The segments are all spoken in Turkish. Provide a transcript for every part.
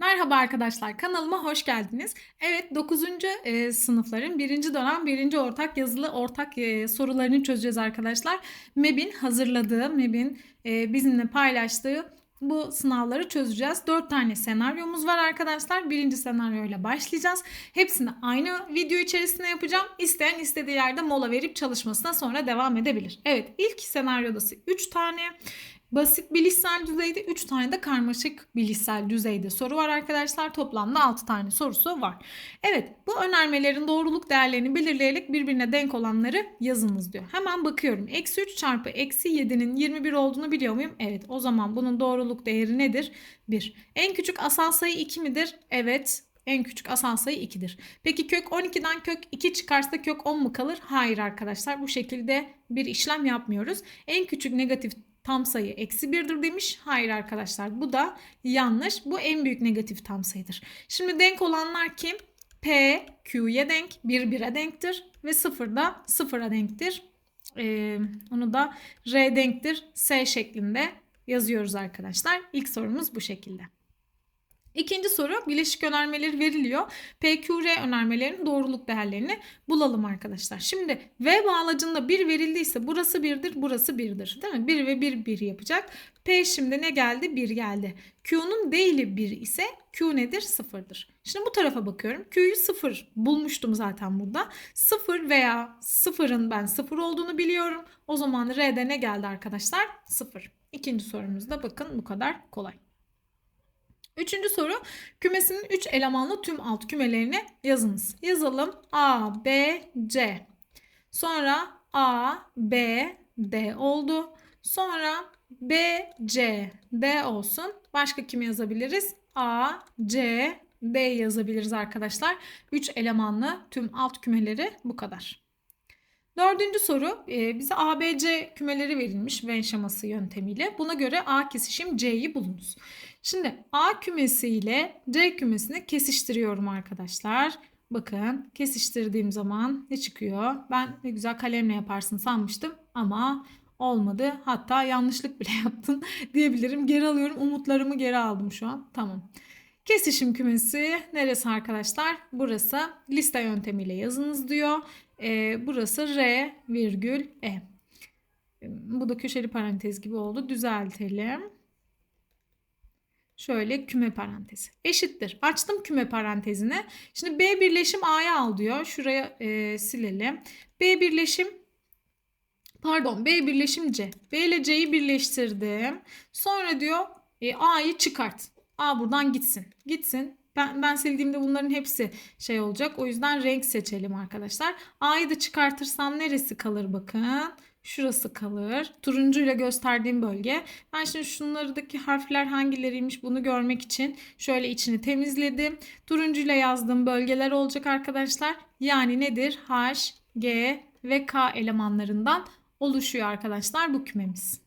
Merhaba arkadaşlar, kanalıma hoş geldiniz. Evet, 9. e, sınıfların 1. dönem 1. ortak yazılı ortak e, sorularını çözeceğiz arkadaşlar. MEB'in hazırladığı, MEB'in e, bizimle paylaştığı bu sınavları çözeceğiz. 4 tane senaryomuz var arkadaşlar. Birinci senaryoyla başlayacağız. Hepsini aynı video içerisinde yapacağım. İsteyen istediği yerde mola verip çalışmasına sonra devam edebilir. Evet, ilk senaryodası 3 tane. Basit bilişsel düzeyde 3 tane de karmaşık bilişsel düzeyde soru var arkadaşlar. Toplamda 6 tane sorusu var. Evet bu önermelerin doğruluk değerlerini belirleyerek birbirine denk olanları yazınız diyor. Hemen bakıyorum. Eksi 3 çarpı eksi 7'nin 21 olduğunu biliyor muyum? Evet o zaman bunun doğruluk değeri nedir? 1. En küçük asal sayı 2 midir? Evet en küçük asal sayı 2'dir. Peki kök 12'den kök 2 çıkarsa kök 10 mu kalır? Hayır arkadaşlar bu şekilde bir işlem yapmıyoruz. En küçük negatif tam sayı eksi 1'dir demiş. Hayır arkadaşlar bu da yanlış. Bu en büyük negatif tam sayıdır. Şimdi denk olanlar kim? P Q'ye denk, 1 1'e denktir ve 0 da 0'a denktir. Ee, onu da R denktir S şeklinde yazıyoruz arkadaşlar. İlk sorumuz bu şekilde. İkinci soru bileşik önermeleri veriliyor. PQR önermelerinin doğruluk değerlerini bulalım arkadaşlar. Şimdi V bağlacında 1 verildiyse burası 1'dir, burası 1'dir. Değil mi? 1 ve 1 1 yapacak. P şimdi ne geldi? 1 geldi. Q'nun değili 1 ise Q nedir? 0'dır. Şimdi bu tarafa bakıyorum. Q'yu 0 bulmuştum zaten burada. 0 veya 0'ın ben 0 olduğunu biliyorum. O zaman R'de ne geldi arkadaşlar? 0. İkinci sorumuzda bakın bu kadar kolay. Üçüncü soru kümesinin 3 elemanlı tüm alt kümelerini yazınız. Yazalım A, B, C. Sonra A, B, D oldu. Sonra B, C, D olsun. Başka kimi yazabiliriz? A, C, D yazabiliriz arkadaşlar. 3 elemanlı tüm alt kümeleri bu kadar. Dördüncü soru e, bize ABC kümeleri verilmiş Venn şeması yöntemiyle. Buna göre A kesişim C'yi bulunuz. Şimdi A kümesi ile C kümesini kesiştiriyorum arkadaşlar. Bakın kesiştirdiğim zaman ne çıkıyor? Ben ne güzel kalemle yaparsın sanmıştım ama olmadı. Hatta yanlışlık bile yaptın diyebilirim. Geri alıyorum. Umutlarımı geri aldım şu an. Tamam. Kesişim kümesi neresi arkadaşlar? Burası liste yöntemiyle yazınız diyor. E, burası R virgül E. Bu da köşeli parantez gibi oldu. Düzeltelim. Şöyle küme parantezi. Eşittir. Açtım küme parantezini. Şimdi B birleşim A'ya al diyor. Şuraya e, silelim. B birleşim pardon B birleşim C. B ile C'yi birleştirdim. Sonra diyor e, A'yı çıkart. A buradan gitsin. Gitsin. Ben, ben sildiğimde bunların hepsi şey olacak. O yüzden renk seçelim arkadaşlar. A'yı da çıkartırsam neresi kalır bakın. Şurası kalır. Turuncuyla gösterdiğim bölge. Ben şimdi şunlardaki harfler hangileriymiş bunu görmek için şöyle içini temizledim. Turuncuyla yazdığım bölgeler olacak arkadaşlar. Yani nedir? H, G ve K elemanlarından oluşuyor arkadaşlar bu kümemiz.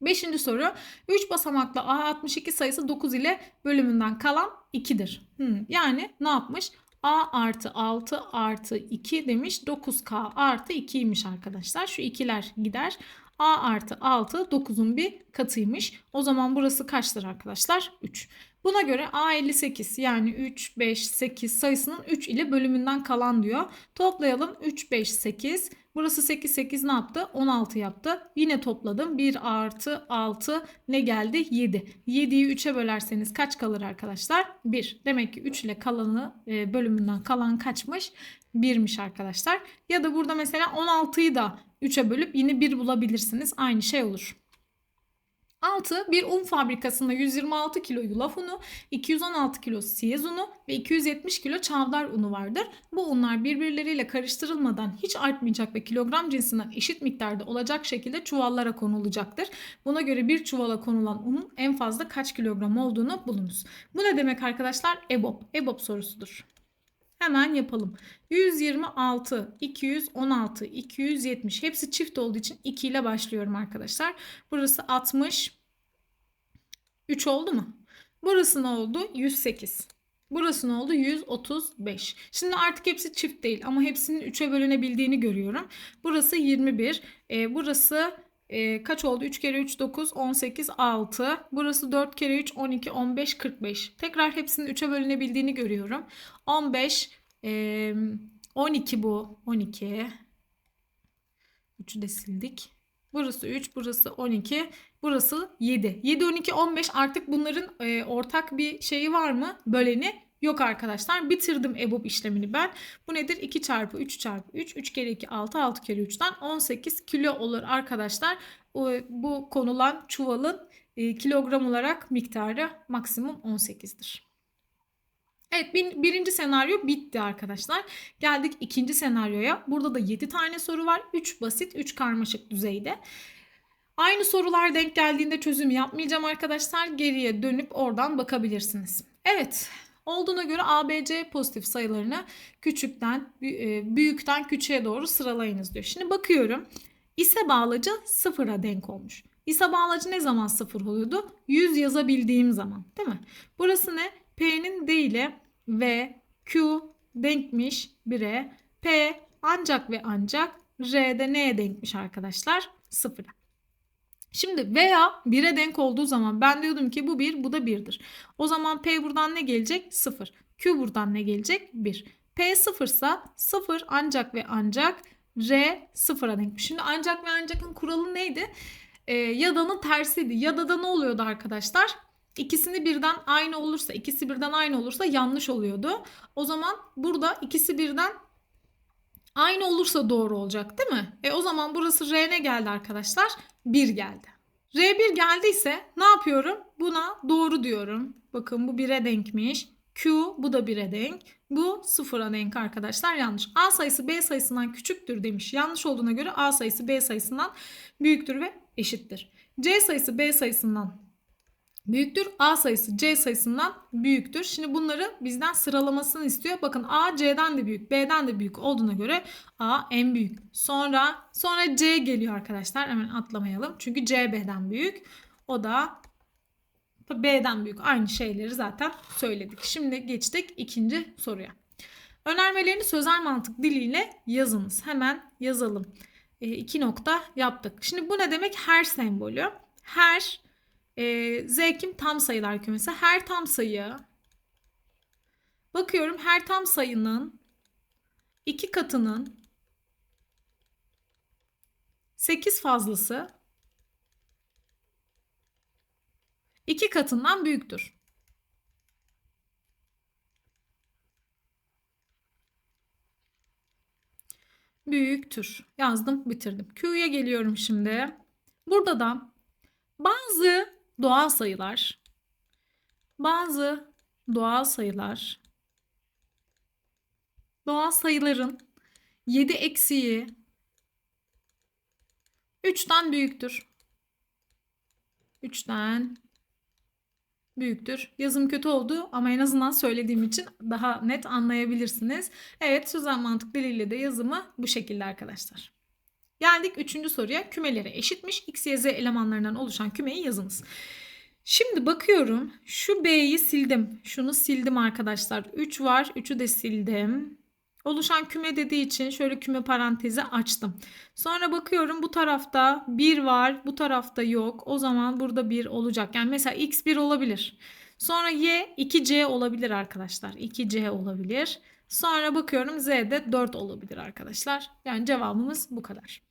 Beşinci soru. 3 basamaklı A62 sayısı 9 ile bölümünden kalan 2'dir. Hmm, yani ne yapmış? A artı 6 artı 2 demiş. 9K artı 2'ymiş arkadaşlar. Şu ikiler gider. A artı 6 9'un bir katıymış. O zaman burası kaçtır arkadaşlar? 3. Buna göre A 58 yani 3, 5, 8 sayısının 3 ile bölümünden kalan diyor. Toplayalım 3, 5, 8. Burası 8, 8 ne yaptı? 16 yaptı. Yine topladım. 1 artı 6 ne geldi? 7. 7'yi 3'e bölerseniz kaç kalır arkadaşlar? 1. Demek ki 3 ile kalanı e, bölümünden kalan kaçmış? 1'miş arkadaşlar. Ya da burada mesela 16'yı da 3'e bölüp yine 1 bulabilirsiniz. Aynı şey olur. 6. Bir un fabrikasında 126 kilo yulaf unu, 216 kilo siyez unu ve 270 kilo çavdar unu vardır. Bu unlar birbirleriyle karıştırılmadan hiç artmayacak ve kilogram cinsinden eşit miktarda olacak şekilde çuvallara konulacaktır. Buna göre bir çuvala konulan unun en fazla kaç kilogram olduğunu bulunuz. Bu ne demek arkadaşlar? EBOB. EBOB sorusudur. Hemen yapalım. 126, 216, 270 hepsi çift olduğu için 2 ile başlıyorum arkadaşlar. Burası 60. 3 oldu mu? Burası ne oldu? 108. Burası ne oldu? 135. Şimdi artık hepsi çift değil ama hepsinin 3'e bölünebildiğini görüyorum. Burası 21. E, burası e, kaç oldu? 3 kere 3 9 18 6. Burası 4 kere 3 12 15 45. Tekrar hepsinin 3'e bölünebildiğini görüyorum. 15 e, 12 bu. 12. 3'ü de sildik. Burası 3, burası 12, burası 7. 7, 12, 15 artık bunların e, ortak bir şeyi var mı? Böleni yok arkadaşlar. Bitirdim EBOB işlemini ben. Bu nedir? 2 çarpı 3 çarpı 3. 3 kere 2 6, 6 kere 3'ten 18 kilo olur arkadaşlar. Bu, konulan çuvalın e, kilogram olarak miktarı maksimum 18'dir. Evet bir, birinci senaryo bitti arkadaşlar. Geldik ikinci senaryoya. Burada da 7 tane soru var. 3 basit 3 karmaşık düzeyde. Aynı sorular denk geldiğinde çözüm yapmayacağım arkadaşlar. Geriye dönüp oradan bakabilirsiniz. Evet olduğuna göre ABC pozitif sayılarını küçükten e, büyükten küçüğe doğru sıralayınız diyor. Şimdi bakıyorum. İse bağlacı sıfıra denk olmuş. İse bağlacı ne zaman sıfır oluyordu? 100 yazabildiğim zaman değil mi? Burası ne? P'nin D ile V, Q denkmiş 1'e. P ancak ve ancak R'de neye denkmiş arkadaşlar? 0'a. Şimdi veya 1'e denk olduğu zaman ben diyordum ki bu 1 bu da 1'dir. O zaman P buradan ne gelecek? 0. Q buradan ne gelecek? 1. P 0 ise 0 ancak ve ancak R 0'a denkmiş. Şimdi ancak ve ancakın kuralı neydi? Ee, yada'nın tersiydi. Yada'da ne oluyordu arkadaşlar? İkisini birden aynı olursa, ikisi birden aynı olursa yanlış oluyordu. O zaman burada ikisi birden aynı olursa doğru olacak değil mi? E o zaman burası R ne geldi arkadaşlar? 1 geldi. R1 geldiyse ne yapıyorum? Buna doğru diyorum. Bakın bu 1'e denkmiş. Q bu da 1'e denk. Bu 0'a denk arkadaşlar yanlış. A sayısı B sayısından küçüktür demiş. Yanlış olduğuna göre A sayısı B sayısından büyüktür ve eşittir. C sayısı B sayısından büyüktür. A sayısı C sayısından büyüktür. Şimdi bunları bizden sıralamasını istiyor. Bakın A C'den de büyük, B'den de büyük olduğuna göre A en büyük. Sonra sonra C geliyor arkadaşlar. Hemen atlamayalım. Çünkü C B'den büyük. O da B'den büyük. Aynı şeyleri zaten söyledik. Şimdi geçtik ikinci soruya. Önermelerini sözel mantık diliyle yazınız. Hemen yazalım. E, iki nokta yaptık. Şimdi bu ne demek? Her sembolü. Her e, Z kim? Tam sayılar kümesi. Her tam sayı bakıyorum her tam sayının iki katının 8 fazlası iki katından büyüktür. Büyüktür. Yazdım, bitirdim. Q'ya geliyorum şimdi. Burada da bazı doğal sayılar bazı doğal sayılar doğal sayıların 7 eksiği 3'ten büyüktür. 3'ten büyüktür. Yazım kötü oldu ama en azından söylediğim için daha net anlayabilirsiniz. Evet sözel mantık diliyle de yazımı bu şekilde arkadaşlar. Geldik üçüncü soruya. Kümeleri eşitmiş. X, Y, Z elemanlarından oluşan kümeyi yazınız. Şimdi bakıyorum. Şu B'yi sildim. Şunu sildim arkadaşlar. 3 var. 3'ü de sildim. Oluşan küme dediği için şöyle küme parantezi açtım. Sonra bakıyorum bu tarafta 1 var. Bu tarafta yok. O zaman burada 1 olacak. Yani mesela X 1 olabilir. Sonra Y 2C olabilir arkadaşlar. 2C olabilir. Sonra bakıyorum Z'de 4 olabilir arkadaşlar. Yani cevabımız bu kadar.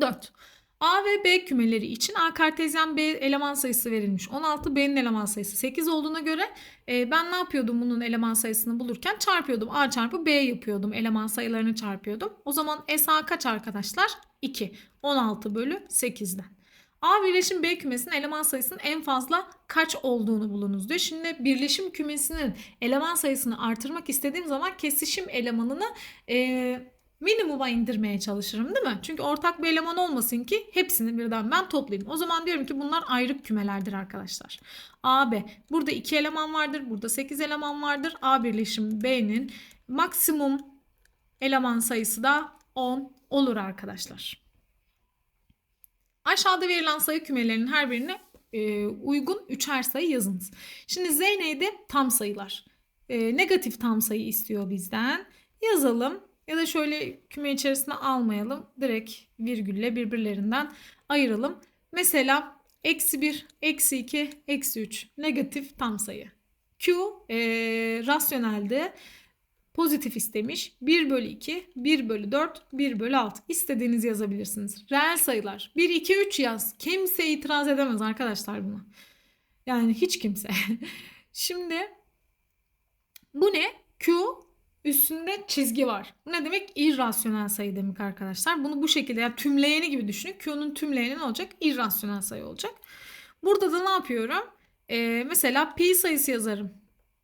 4. A ve B kümeleri için A kartezyen B eleman sayısı verilmiş. 16 B'nin eleman sayısı 8 olduğuna göre e, ben ne yapıyordum bunun eleman sayısını bulurken çarpıyordum. A çarpı B yapıyordum. Eleman sayılarını çarpıyordum. O zaman SA kaç arkadaşlar? 2. 16 bölü 8'den. A birleşim B kümesinin eleman sayısının en fazla kaç olduğunu bulunuz diyor. Şimdi birleşim kümesinin eleman sayısını artırmak istediğim zaman kesişim elemanını e, minimuma indirmeye çalışırım değil mi? Çünkü ortak bir eleman olmasın ki hepsini birden ben toplayayım. O zaman diyorum ki bunlar ayrık kümelerdir arkadaşlar. A, B. Burada 2 eleman vardır. Burada 8 eleman vardır. A birleşim B'nin maksimum eleman sayısı da 10 olur arkadaşlar. Aşağıda verilen sayı kümelerinin her birine e, uygun üçer sayı yazınız. Şimdi Z neydi? Tam sayılar. E, negatif tam sayı istiyor bizden. Yazalım. Ya da şöyle küme içerisine almayalım. Direkt virgülle birbirlerinden ayıralım. Mesela eksi 1, eksi 2, eksi 3 negatif tam sayı. Q e, rasyonelde pozitif istemiş. 1 bölü 2, 1 bölü 4, 1 bölü 6. İstediğinizi yazabilirsiniz. Reel sayılar. 1, 2, 3 yaz. Kimse itiraz edemez arkadaşlar buna. Yani hiç kimse. Şimdi bu ne? Üstünde çizgi var. Ne demek? İrrasyonel sayı demek arkadaşlar. Bunu bu şekilde yani tümleyeni gibi düşünün. Q'nun tümleyeni ne olacak? İrrasyonel sayı olacak. Burada da ne yapıyorum? Ee, mesela pi sayısı yazarım.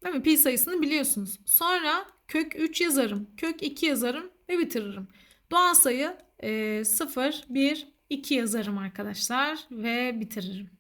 Değil mi? Pi sayısını biliyorsunuz. Sonra kök 3 yazarım. Kök 2 yazarım ve bitiririm. Doğal sayı e, 0, 1, 2 yazarım arkadaşlar ve bitiririm.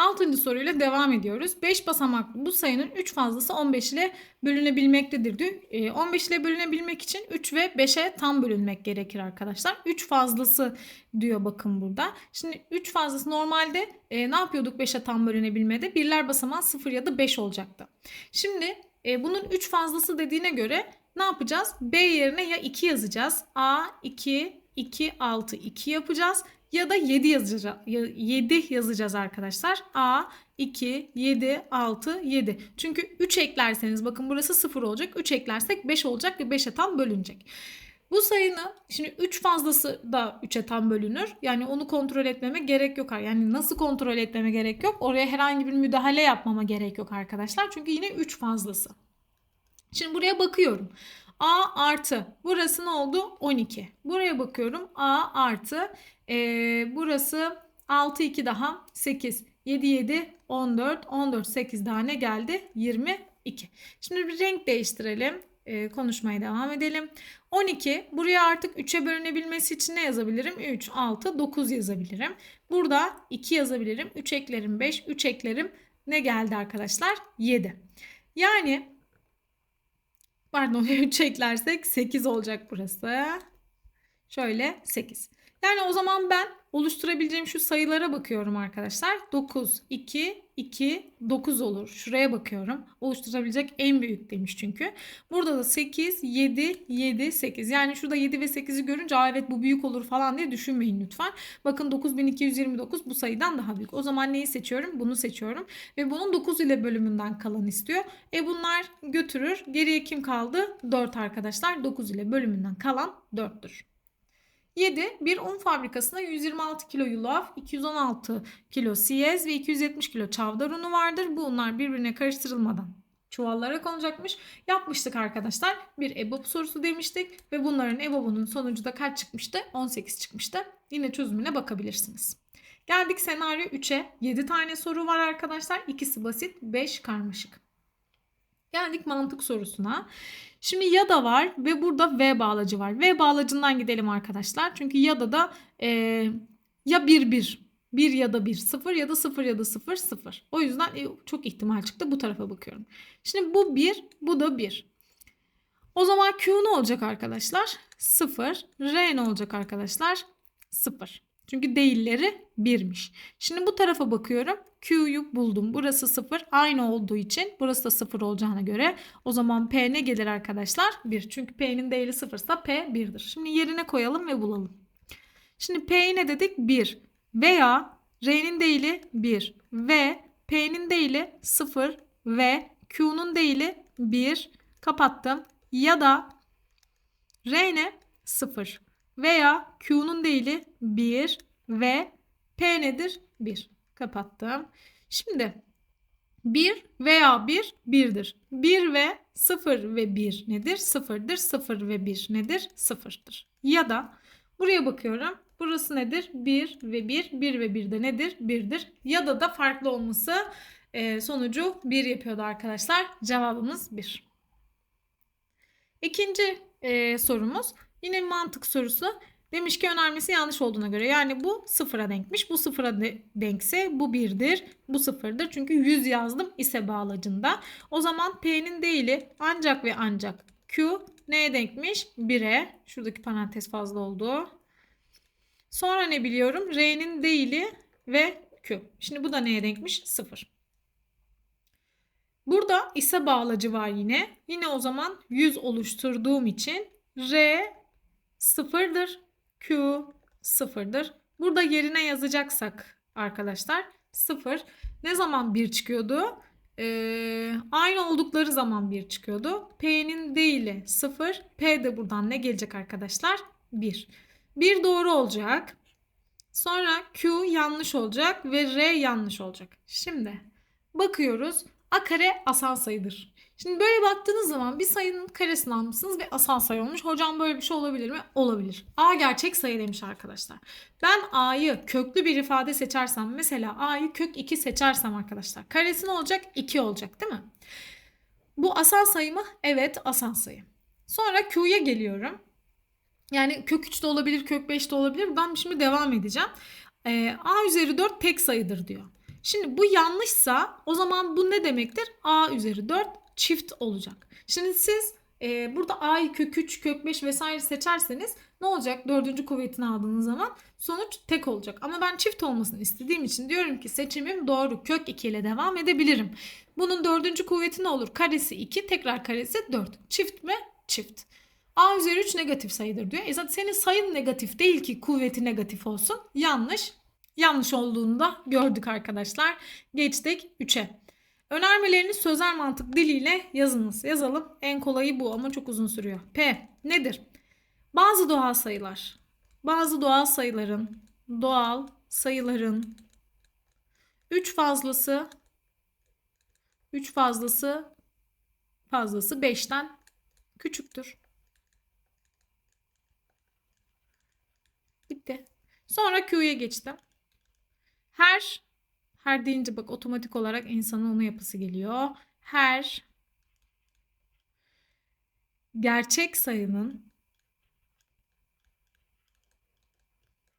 Altıncı soruyla devam ediyoruz. 5 basamaklı bu sayının 3 fazlası 15 ile bölünebilmektedir diyor. 15 ile bölünebilmek için 3 ve 5'e tam bölünmek gerekir arkadaşlar. 3 fazlası diyor bakın burada. Şimdi 3 fazlası normalde e, ne yapıyorduk 5'e tam bölünebilmede? Birler basamağı 0 ya da 5 olacaktı. Şimdi e, bunun 3 fazlası dediğine göre ne yapacağız? B yerine ya 2 yazacağız. A 2 2 6 2 yapacağız ya da 7 yazacağız. 7 yazacağız arkadaşlar. A 2 7 6 7. Çünkü 3 eklerseniz bakın burası 0 olacak. 3 eklersek 5 olacak ve 5'e tam bölünecek. Bu sayının şimdi 3 fazlası da 3'e tam bölünür. Yani onu kontrol etmeme gerek yok. Yani nasıl kontrol etmeme gerek yok? Oraya herhangi bir müdahale yapmama gerek yok arkadaşlar. Çünkü yine 3 fazlası. Şimdi buraya bakıyorum. A artı. Burası ne oldu? 12. Buraya bakıyorum. A artı. Ee, burası 6 2 daha 8. 7 7 14. 14 8 daha ne geldi? 22. Şimdi bir renk değiştirelim. Ee, konuşmaya devam edelim. 12 buraya artık 3'e bölünebilmesi için ne yazabilirim? 3, 6, 9 yazabilirim. Burada 2 yazabilirim. 3 eklerim 5, 3 eklerim ne geldi arkadaşlar? 7. Yani pardon 3 eklersek 8 olacak burası. Şöyle 8. Yani o zaman ben oluşturabileceğim şu sayılara bakıyorum arkadaşlar. 9, 2, 2, 9 olur. Şuraya bakıyorum. Oluşturabilecek en büyük demiş çünkü. Burada da 8, 7, 7, 8. Yani şurada 7 ve 8'i görünce evet bu büyük olur falan diye düşünmeyin lütfen. Bakın 9229 bu sayıdan daha büyük. O zaman neyi seçiyorum? Bunu seçiyorum. Ve bunun 9 ile bölümünden kalan istiyor. E bunlar götürür. Geriye kim kaldı? 4 arkadaşlar. 9 ile bölümünden kalan 4'tür. 7. Bir un fabrikasında 126 kilo yulaf, 216 kilo siyez ve 270 kilo çavdar unu vardır. Bu unlar birbirine karıştırılmadan çuvallara konacakmış. Yapmıştık arkadaşlar. Bir EBOB sorusu demiştik ve bunların EBOB'unun sonucu da kaç çıkmıştı? 18 çıkmıştı. Yine çözümüne bakabilirsiniz. Geldik senaryo 3'e. 7 tane soru var arkadaşlar. İkisi basit, 5 karmaşık. Geldik mantık sorusuna. Şimdi ya da var ve burada V bağlacı var. V bağlacından gidelim arkadaşlar. Çünkü ya da da e, ya 1 1 1 ya da 1 0 ya da 0 ya da 0 0. O yüzden e, çok ihtimal çıktı. Bu tarafa bakıyorum. Şimdi bu 1 bu da 1. O zaman Q ne olacak arkadaşlar? 0. R ne olacak arkadaşlar? 0. Çünkü değilleri 1'miş. Şimdi bu tarafa bakıyorum. Q'yu buldum. Burası 0 aynı olduğu için burası da 0 olacağına göre o zaman P ne gelir arkadaşlar? 1. Çünkü P'nin değeri 0 ise P 1'dir. Şimdi yerine koyalım ve bulalım. Şimdi P'yi ne dedik? 1 veya R'nin değili 1 ve P'nin değili 0 ve Q'nun değili 1 kapattım. Ya da R ne? 0 veya Q'nun değili 1 ve P nedir? 1. Kapattım. Şimdi 1 veya 1 1'dir. 1 ve 0 ve 1 nedir? 0'dır. 0 ve 1 nedir? 0'dır. Ya da buraya bakıyorum. Burası nedir? 1 ve 1. 1 ve 1 de nedir? 1'dir. Ya da da farklı olması e, sonucu 1 yapıyordu arkadaşlar. Cevabımız 1. İkinci e, sorumuz yine mantık sorusu. Demiş ki önermesi yanlış olduğuna göre yani bu sıfıra denkmiş. Bu sıfıra de denkse bu birdir. Bu sıfırdır. Çünkü 100 yazdım ise bağlacında. O zaman P'nin değili ancak ve ancak Q neye denkmiş? 1'e. Şuradaki parantez fazla oldu. Sonra ne biliyorum? R'nin değili ve Q. Şimdi bu da neye denkmiş? 0. Burada ise bağlacı var yine. Yine o zaman 100 oluşturduğum için R sıfırdır. Q sıfırdır. Burada yerine yazacaksak arkadaşlar sıfır. Ne zaman 1 çıkıyordu? Ee, aynı oldukları zaman 1 çıkıyordu. P'nin değili 0. P de buradan ne gelecek arkadaşlar? 1. 1 doğru olacak. Sonra Q yanlış olacak ve R yanlış olacak. Şimdi bakıyoruz. A kare asal sayıdır. Şimdi böyle baktığınız zaman bir sayının karesini almışsınız ve asal sayı olmuş. Hocam böyle bir şey olabilir mi? Olabilir. A gerçek sayı demiş arkadaşlar. Ben A'yı köklü bir ifade seçersem mesela A'yı kök 2 seçersem arkadaşlar karesi ne olacak? 2 olacak değil mi? Bu asal sayı mı? Evet asal sayı. Sonra Q'ya geliyorum. Yani kök 3 de olabilir, kök 5 de olabilir. Ben şimdi devam edeceğim. Ee, A üzeri 4 tek sayıdır diyor. Şimdi bu yanlışsa o zaman bu ne demektir? A üzeri 4 çift olacak. Şimdi siz e, burada A'yı kök 3, kök 5 vesaire seçerseniz ne olacak? Dördüncü kuvvetini aldığınız zaman sonuç tek olacak. Ama ben çift olmasını istediğim için diyorum ki seçimim doğru. Kök 2 ile devam edebilirim. Bunun dördüncü kuvveti ne olur? Karesi 2, tekrar karesi 4. Çift mi? Çift. A üzeri 3 negatif sayıdır diyor. E zaten senin sayın negatif değil ki kuvveti negatif olsun. Yanlış. Yanlış olduğunu da gördük arkadaşlar. Geçtik 3'e. Önermelerini sözel mantık diliyle yazınız. Yazalım. En kolayı bu ama çok uzun sürüyor. P nedir? Bazı doğal sayılar. Bazı doğal sayıların doğal sayıların 3 fazlası 3 fazlası fazlası 5'ten küçüktür. Bitti. Sonra Q'ya geçtim. Her her deyince bak otomatik olarak insanın onu yapısı geliyor. Her gerçek sayının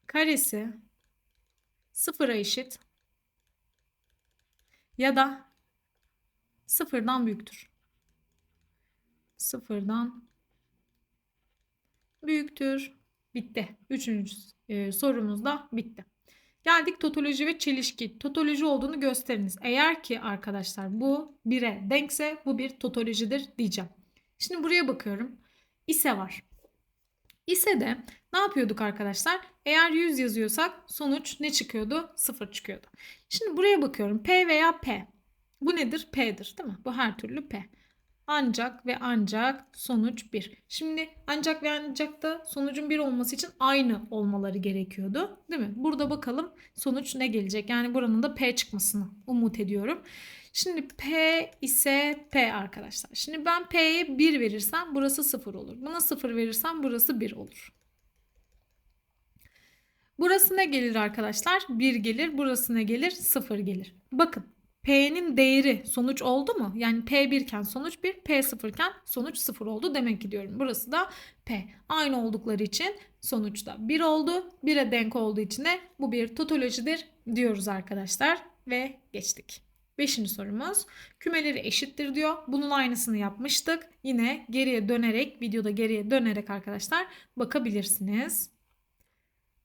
karesi sıfıra eşit ya da sıfırdan büyüktür. Sıfırdan büyüktür. Bitti. Üçüncü e, sorumuz da bitti. Geldik totoloji ve çelişki. Totoloji olduğunu gösteriniz. Eğer ki arkadaşlar bu 1'e denkse bu bir totolojidir diyeceğim. Şimdi buraya bakıyorum. İse var. İse de ne yapıyorduk arkadaşlar? Eğer 100 yazıyorsak sonuç ne çıkıyordu? 0 çıkıyordu. Şimdi buraya bakıyorum. P veya P. Bu nedir? P'dir değil mi? Bu her türlü P. Ancak ve ancak sonuç 1. Şimdi ancak ve ancak da sonucun 1 olması için aynı olmaları gerekiyordu. Değil mi? Burada bakalım sonuç ne gelecek? Yani buranın da P çıkmasını umut ediyorum. Şimdi P ise P arkadaşlar. Şimdi ben P'ye 1 verirsem burası 0 olur. Buna 0 verirsem burası 1 olur. Burası ne gelir arkadaşlar? 1 gelir. Burası ne gelir? 0 gelir. Bakın P'nin değeri sonuç oldu mu? Yani P1 iken sonuç 1, P0 iken sonuç 0 oldu demek ki diyorum. Burası da P. Aynı oldukları için sonuçta 1 oldu. 1'e denk olduğu için de bu bir totolojidir diyoruz arkadaşlar. Ve geçtik. Beşinci sorumuz. Kümeleri eşittir diyor. Bunun aynısını yapmıştık. Yine geriye dönerek, videoda geriye dönerek arkadaşlar bakabilirsiniz.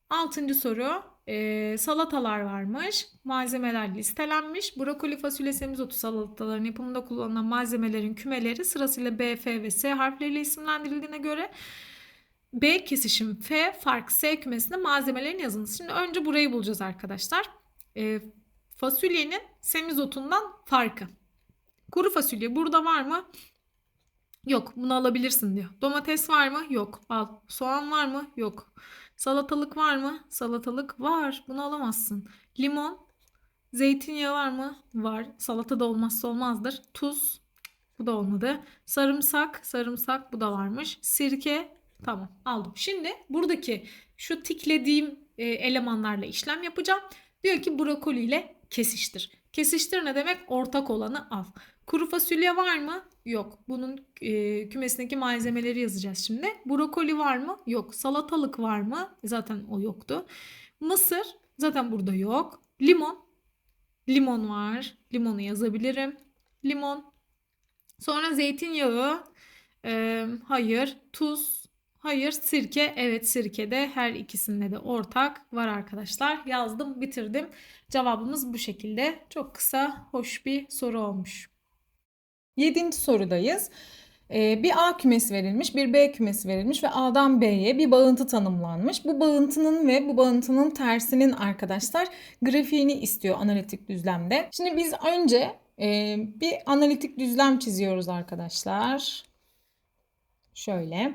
Altıncı soru. Ee, salatalar varmış. Malzemeler listelenmiş. Brokoli, fasulye, semizotu salataların yapımında kullanılan malzemelerin kümeleri sırasıyla B, F ve S harfleriyle isimlendirildiğine göre B kesişim F fark S kümesinde malzemelerin yazınız. Şimdi önce burayı bulacağız arkadaşlar. Ee, fasulyenin semizotundan farkı. Kuru fasulye burada var mı? Yok bunu alabilirsin diyor. Domates var mı? Yok. Al. Soğan var mı? Yok. Salatalık var mı? Salatalık var. Bunu alamazsın. Limon. Zeytinyağı var mı? Var. Salata da olmazsa olmazdır. Tuz. Bu da olmadı. Sarımsak. Sarımsak bu da varmış. Sirke. Tamam aldım. Şimdi buradaki şu tiklediğim e, elemanlarla işlem yapacağım. Diyor ki brokoli ile kesiştir. Kesiştir ne demek? Ortak olanı al. Kuru fasulye var mı? Yok. Bunun e, kümesindeki malzemeleri yazacağız şimdi. Brokoli var mı? Yok. Salatalık var mı? Zaten o yoktu. Mısır zaten burada yok. Limon. Limon var. Limonu yazabilirim. Limon. Sonra zeytinyağı. E, hayır. Tuz. Hayır sirke evet sirkede her ikisinde de ortak var arkadaşlar. Yazdım bitirdim. Cevabımız bu şekilde. Çok kısa hoş bir soru olmuş. Yedinci sorudayız. Ee, bir A kümesi verilmiş, bir B kümesi verilmiş ve A'dan B'ye bir bağıntı tanımlanmış. Bu bağıntının ve bu bağıntının tersinin arkadaşlar grafiğini istiyor analitik düzlemde. Şimdi biz önce e, bir analitik düzlem çiziyoruz arkadaşlar. Şöyle.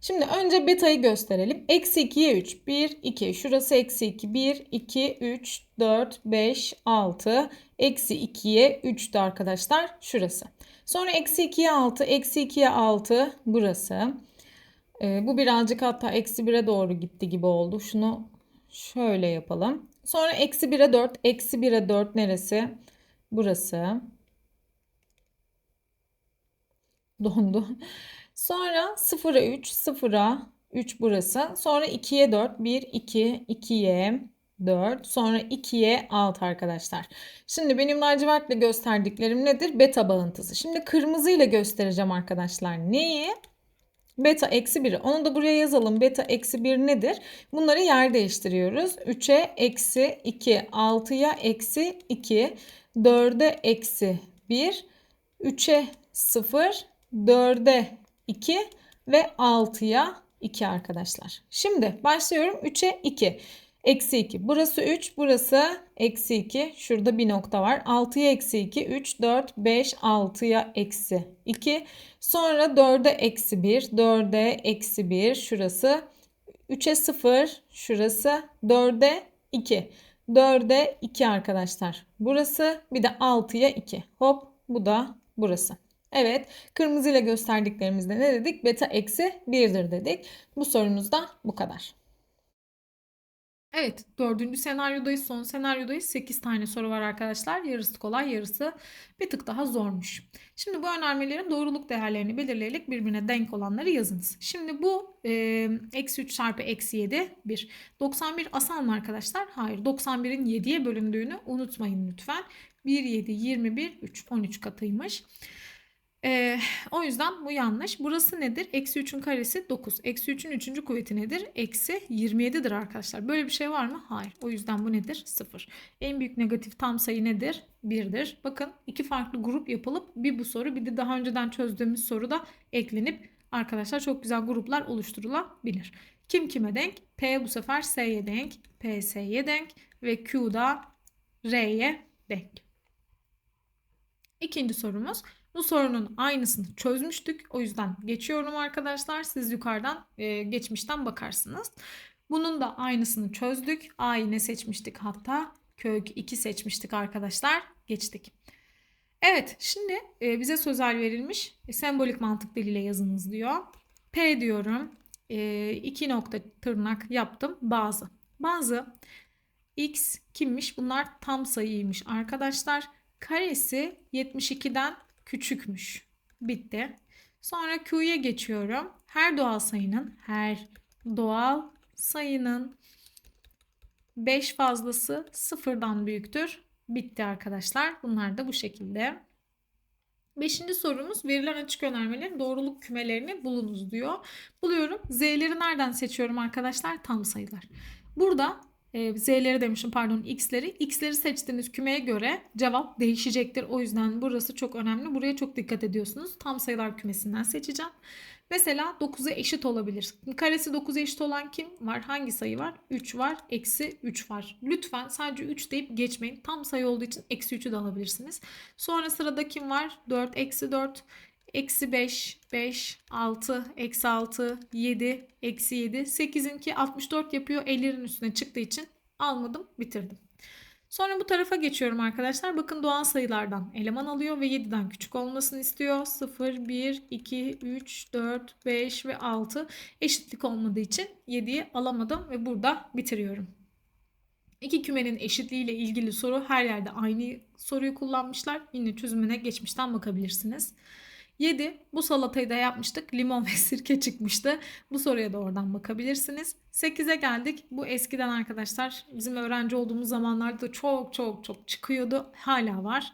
Şimdi önce beta'yı gösterelim. Eksi 2'ye 3. 1, 2. Şurası eksi 2. 1, 2, 3, 4, 5, 6. Eksi 2'ye 3'tü arkadaşlar. Şurası. Sonra eksi 2'ye 6. Eksi 2'ye 6. Burası. Ee, bu birazcık hatta eksi 1'e doğru gitti gibi oldu. Şunu şöyle yapalım. Sonra eksi 1'e 4. Eksi 1'e 4 neresi? Burası. Dondu. Sonra 0'a 3, 0'a 3 burası. Sonra 2'ye 4, 1, 2, 2'ye 4. Sonra 2'ye 6 arkadaşlar. Şimdi benim lacivertle gösterdiklerim nedir? Beta bağıntısı. Şimdi kırmızı ile göstereceğim arkadaşlar. Neyi? Beta eksi 1'i. Onu da buraya yazalım. Beta eksi 1 nedir? Bunları yer değiştiriyoruz. 3'e eksi 2, 6'ya eksi 2, 4'e eksi 1, 3'e 0, 4'e 2 ve 6'ya 2 arkadaşlar. Şimdi başlıyorum 3'e 2. Eksi 2. Burası 3. Burası eksi 2. Şurada bir nokta var. 6'ya eksi 2. 3, 4, 5, 6'ya eksi 2. Sonra 4'e eksi 1. 4'e eksi 1. Şurası. 3'e 0. Şurası. 4'e 2. 4'e 2 arkadaşlar. Burası. Bir de 6'ya 2. Hop. Bu da burası. Evet, kırmızı ile gösterdiklerimizde ne dedik? Beta eksi 1'dir dedik. Bu sorumuz da bu kadar. Evet, dördüncü senaryodayız. Son senaryodayız. 8 tane soru var arkadaşlar. Yarısı kolay, yarısı bir tık daha zormuş. Şimdi bu önermelerin doğruluk değerlerini belirleyerek birbirine denk olanları yazınız. Şimdi bu eksi 3 çarpı eksi 7 1. 91 asal mı arkadaşlar? Hayır. 91'in 7'ye bölündüğünü unutmayın lütfen. 1, 7, 21, 3. 13 katıymış. Ee, o yüzden bu yanlış. Burası nedir? Eksi 3'ün karesi 9. Eksi 3'ün 3. kuvveti nedir? Eksi 27'dir arkadaşlar. Böyle bir şey var mı? Hayır. O yüzden bu nedir? 0. En büyük negatif tam sayı nedir? 1'dir. Bakın iki farklı grup yapılıp bir bu soru bir de daha önceden çözdüğümüz soru da eklenip arkadaşlar çok güzel gruplar oluşturulabilir. Kim kime denk? P bu sefer S'ye denk. P S'ye denk ve Q da R'ye denk. İkinci sorumuz bu sorunun aynısını çözmüştük. O yüzden geçiyorum arkadaşlar. Siz yukarıdan e, geçmişten bakarsınız. Bunun da aynısını çözdük. A'yı ne seçmiştik hatta? Kök 2 seçmiştik arkadaşlar. Geçtik. Evet şimdi e, bize sözel verilmiş. E, sembolik mantık diliyle yazınız diyor. P diyorum. E, iki nokta tırnak yaptım. Bazı. Bazı x kimmiş? Bunlar tam sayıymış arkadaşlar. Karesi 72'den küçükmüş. Bitti. Sonra Q'ya geçiyorum. Her doğal sayının her doğal sayının 5 fazlası sıfırdan büyüktür. Bitti arkadaşlar. Bunlar da bu şekilde. Beşinci sorumuz verilen açık önermelerin doğruluk kümelerini bulunuz diyor. Buluyorum. Z'leri nereden seçiyorum arkadaşlar? Tam sayılar. Burada e, z'leri demişim pardon x'leri. X'leri seçtiğiniz kümeye göre cevap değişecektir. O yüzden burası çok önemli. Buraya çok dikkat ediyorsunuz. Tam sayılar kümesinden seçeceğim. Mesela 9'a eşit olabilir. Karesi 9'a eşit olan kim var? Hangi sayı var? 3 var. Eksi 3 var. Lütfen sadece 3 deyip geçmeyin. Tam sayı olduğu için eksi 3'ü de alabilirsiniz. Sonra sırada kim var? 4, eksi 4, eksi 5, 5, 6, eksi 6, 7, eksi 7. 8'inki 64 yapıyor. 50'lerin üstüne çıktığı için almadım, bitirdim. Sonra bu tarafa geçiyorum arkadaşlar. Bakın doğal sayılardan eleman alıyor ve 7'den küçük olmasını istiyor. 0, 1, 2, 3, 4, 5 ve 6 eşitlik olmadığı için 7'yi alamadım ve burada bitiriyorum. İki kümenin eşitliği ile ilgili soru her yerde aynı soruyu kullanmışlar. Yine çözümüne geçmişten bakabilirsiniz. 7. Bu salatayı da yapmıştık. Limon ve sirke çıkmıştı. Bu soruya da oradan bakabilirsiniz. 8'e geldik. Bu eskiden arkadaşlar bizim öğrenci olduğumuz zamanlarda çok çok çok çıkıyordu. Hala var.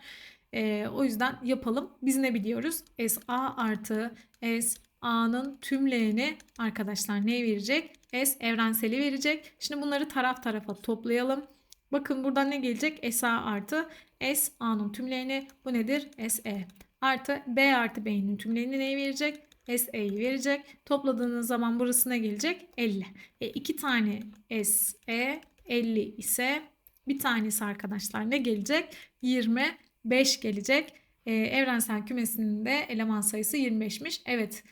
Ee, o yüzden yapalım. Biz ne biliyoruz? SA artı S A'nın tümlerini arkadaşlar ne verecek? S evrenseli verecek. Şimdi bunları taraf tarafa toplayalım. Bakın buradan ne gelecek? SA artı S A'nın tümlerini bu nedir? SE. Artı B artı B'nin tümleyeni neyi verecek? SE'yi verecek. Topladığınız zaman burası ne gelecek? 50. E, iki tane SE 50 ise bir tanesi arkadaşlar ne gelecek? 25 gelecek. E, evrensel kümesinin de eleman sayısı 25'miş. Evet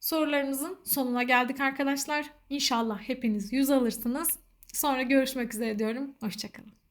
sorularımızın sonuna geldik arkadaşlar. İnşallah hepiniz 100 alırsınız. Sonra görüşmek üzere diyorum. Hoşçakalın.